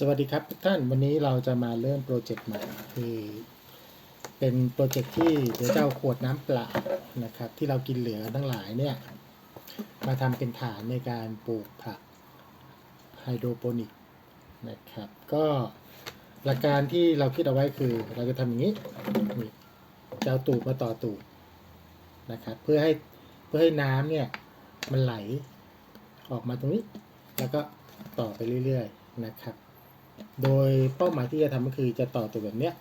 สวัสดีครับทุกท่านวันนี้เราจะมาเริ่มโปรเจกต์ใหม่คือเป็นโปรเจกต์ที่เดี๋ยวจะเอาขวดน้ำเปล่านะครับ ที่เรากินเหลือทั้งหลายเนี่ย มาทำเป็นฐานในการปลูกผักไฮโดรโปนิกนะครับ ก็หลักการที่เราคิดเอาไว้คือ เราจะทำอย่างนี้นี่จะเอาตูดมาต่อตูดนะครับเพื่อให้เพื่อให้น้ำเนี่ยมันไหลออกมาตรงนี้ แล้วก็ต่อไปเรื่อยๆนะครับ โดยเป้าหมายที่จะทำก็คือจะต่อตัวแบบเนี้ย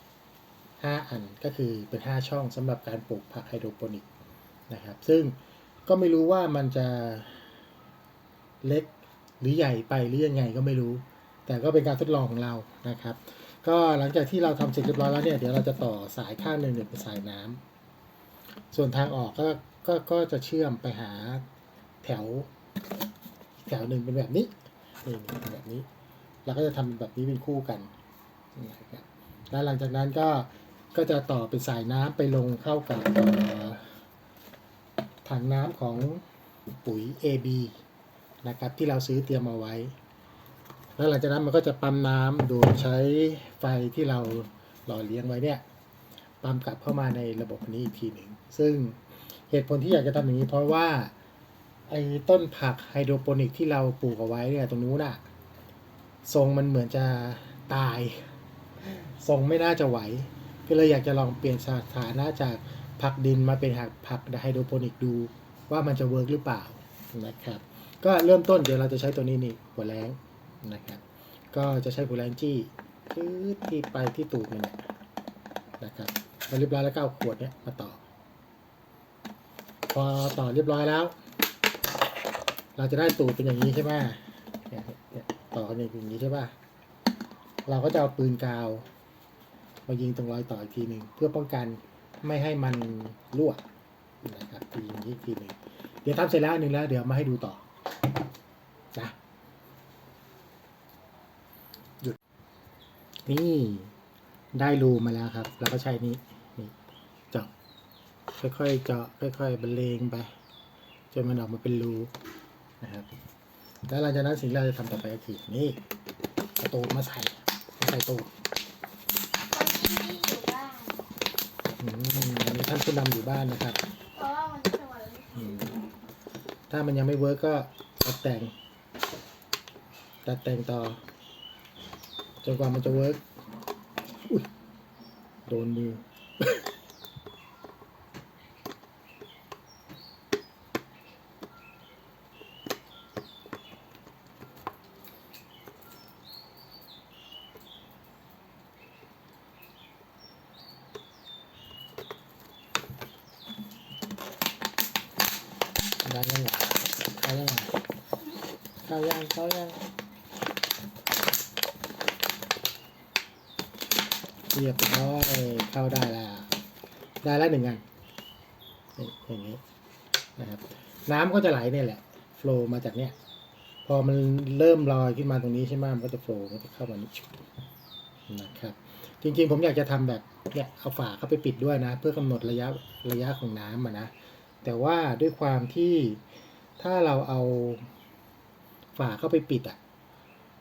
ห้าอันก็คือเป็น 5 ช่องสำหรับการปลูกผักไฮโดรโปนิกนะครับ ซึ่งก็ไม่รู้ว่ามันจะเล็กหรือใหญ่ไปหรือยังไงก็ไม่รู้ แต่ก็เป็นการทดลองของเรานะครับ ก็หลังจากที่เราทำเสร็จเรียบร้อยแล้วเนี่ยเดี๋ยวเราจะต่อสายข้างหนึ่งเนี่ยเป็นสายน้ำส่วนทางออกก็ก็ก็จะเชื่อมไปหาแถว แถวหนึ่งเป็นแบบนี้นี่เป็นแบบนี้ เราก็จะทำแบบนี้เป็นคู่กันแล้วหลังจากนั้นก็ก็จะต่อเป็นสายน้ำไปลงเข้ากับถังน้ำของปุ๋ย AB นะครับที่เราซื้อเตรียมเอาไว้ แล้วหลังจากนั้นมันก็จะปั๊มน้ำโดยใช้ไฟที่เราหล่อเลี้ยงไว้เนี่ยปั๊มกลับเข้ามาในระบบนี้อีกทีหนึ่งซึ่งเหตุผลที่อยากจะทำอย่างนี้เพราะว่าไอ้ต้นผักไฮโดรโปนิกที่เราปลูกเอาไว้เนี่ยตรงนู้นน่ะ ทรงมันเหมือนจะตาย ทรงไม่น่าจะไหว ก็เลยอยากจะลองเปลี่ยนสถานะจากผักดินมาเป็นผักผักไฮโดรโปนิกดูว่ามันจะเวิร์กหรือเปล่านะครับ ก็เริ่มต้นเดี๋ยวเราจะใช้ตัวนี้นี่หัวแรงนะครับ ก็จะใช้หัวแรงจี้คือที่ไปที่ตูดมันเนี่ยนะครับพอเรียบร้อยแล้วก็เอาขวดเนี้ยมาต่อ พอต่อเรียบร้อยแล้ว เราจะได้ตูดเป็นอย่างนี้ใช่ไหม ต่อกันอย่างนี้ใช่ป่ะ เราก็จะเอาปืนกาวมายิงตรงรอยต่ออีกทีหนึ่งเพื่อป้องกันไม่ให้มันรั่วนะครับทีนี้อีกทีหนึ่งเดี๋ยวทำเสร็จแล้วอันหนึ่งแล้ว เดี๋ยวมาให้ดูต่อนะหยุดนี่ได้รูมาแล้วครับแล้วก็ใช้นี้นี่เจาะค่อยๆเจาะค่อยๆบรรเลงไปจนมันออกมาเป็นรูนะครับ แล้วหลังจากนั้นสิ่งที่เราจะทำต่อไปก็คือนี่เอาตูดมาใส่มาใส่ตูดคนที่ไม่อยู่บ้านอืมอันนี้ท่านผู้นำอยู่บ้านนะครับ เพราะว่ามันสวยอืมถ้ามันยังไม่เวิร์กก็ตัดแต่ง ตัดแต่งต่อจนกว่ามันจะเวิร์กอุ้ยโดนมือ ได้ยังไงเข้ายังไงเข้ายังเข้ายังเรียบร้อยเข้าได้แล้วได้แล้วหนึ่งอันอย่างนี้นะครับ น้ำก็จะไหลเนี่ยแหละโฟล์มาจากเนี้ยพอมันเริ่มลอยขึ้นมาตรงนี้ใช่ไหมมันก็จะโฟล์มันจะเข้ามานี่นะครับ จริงๆผมอยากจะทำแบบเนี่ยเอาฝาเข้าไปปิดด้วยนะ เพื่อกำหนดระยะระยะของน้ำอะนะ แต่ว่าด้วยความที่ถ้าเราเอาฝาเข้าไปปิดอะ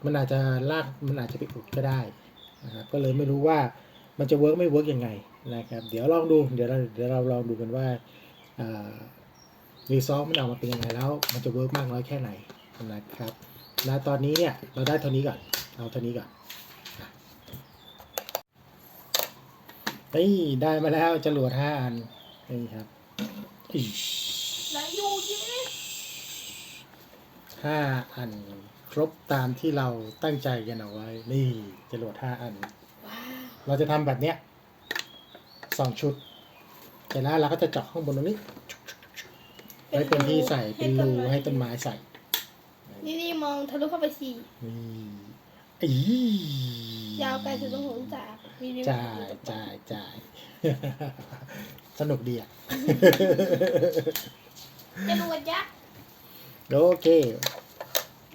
มันอาจจะลากมันอาจจะไปอุดก็ได้นะครับก็เลยไม่รู้ว่ามันจะเวิร์กไม่เวิร์กยังไงนะครับ เดี๋ยวลองดู เดี๋ยวเราเดี๋ยวเราลองดูกันว่ารีซอสมันออกมาเป็นยังไงแล้ว มันจะเวิร์กมากน้อยแค่ไหนนะครับณตอนนี้เนี่ยเราได้เท่านี้ก่อน เอาเท่านี้ก่อนนี่ได้มาแล้วจรวดห้าอันนี่ครับ อิ๊ชแล้วอยู่เย็นห้าอัน ครบตามที่เราตั้งใจกันเอาไว้ นี่จรวดห้าอันว้าวเราจะทำแบบเนี้ยสองชุดเสร็จแล้วเราก็จะเจาะข้างบนตรงนี้ไว้เป็นที่ใส่เป็นรูให้ต้นไม้ใส่ นี่นี่มองทะลุเข้าไปสี่นี่อี ยาวไกลสุดตรงหูจากมีนิ้วจ่ายจ่ายจ่าย สนุกดีอะ จรวดยักษ์โอเค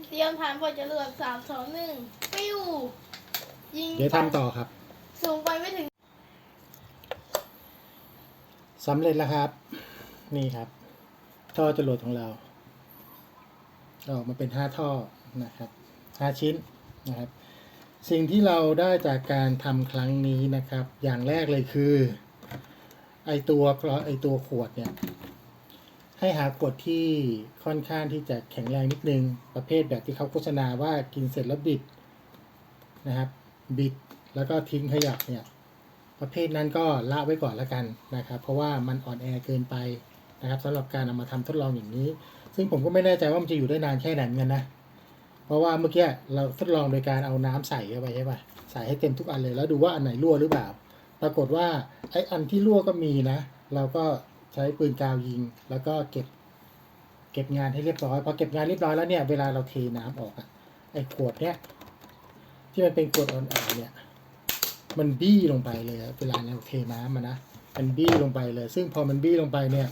เตรียมฐานพอจรวดสามสองหนึ่งปิ้ว ยิงเดี๋ยวทำต่อครับสูงไปไม่ถึงสำเร็จแล้วครับ นี่ครับ ท่อจรวดของเราออกมาเป็นห้าท่อนะครับห้าชิ้นนะครับ สิ่งที่เราได้จากการทำครั้งนี้นะครับ อย่างแรกเลยคือไอตัวกรอไอตัวขวดเนี่ยให้หาขวดที่ค่อนข้างที่จะแข็งแรงนิดนึง ประเภทแบบที่เขาโฆษณาว่ากินเสร็จแล้วบิดนะครับบิดแล้วก็ทิ้งขยะเนี่ยประเภทนั้นก็ละไว้ก่อนแล้วกันนะครับ เพราะว่ามันอ่อนแอเกินไปนะครับสำหรับการเอามาทำทดลองอย่างนี้ ซึ่งผมก็ไม่แน่ใจว่ามันจะอยู่ได้นานแค่ไหนเหมือนกันนะ เพราะว่าเมื่อกี้เราทดลองโดยการเอาน้ำใส่เข้าไปใช่ป่ะใส่ให้เต็มทุกอันเลย แล้วดูว่าอันไหนรั่วหรือเปล่า ปรากฏว่าไอ้อันที่รั่วก็มีนะ เราก็ใช้ปืนกาวยิง แล้วก็เก็บ เก็บงานให้เรียบร้อยพอเก็บงานเรียบร้อยแล้วเนี่ยเวลาเราเทน้ำออกอะไอ้ขวดเนี้ยที่มันเป็นขวดอ่อนๆเนี่ยมันบี้ลงไปเลยเวลาเราเทน้ำมันนะมันบี้ลงไปเลย ซึ่งพอมันบี้ลงไปเนี่ย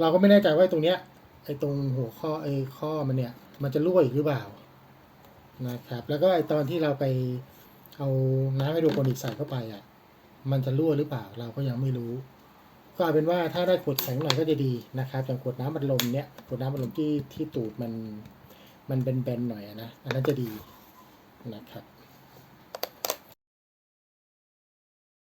เราก็ไม่แน่ใจว่าตรงเนี้ยไอ้ตรงหัวข้อไอ้ข้อมันเนี่ย มันจะรั่วอีกหรือเปล่า นะครับ แล้วก็ไอตอนที่เราไปเอาน้ำไฮโดรโปนิกใส่เข้าไปอะ มันจะรั่วหรือเปล่าเราก็ยังไม่รู้ ก็เอาเป็นว่าถ้าได้ขวดแข็งหน่อยก็จะดีนะครับอย่างขวดน้ำบัดลมเนี้ยขวดน้ำบัดลมที่ที่ตูดมันมันเป็นแบนๆหน่อยนะอันนั้นจะดีนะครับ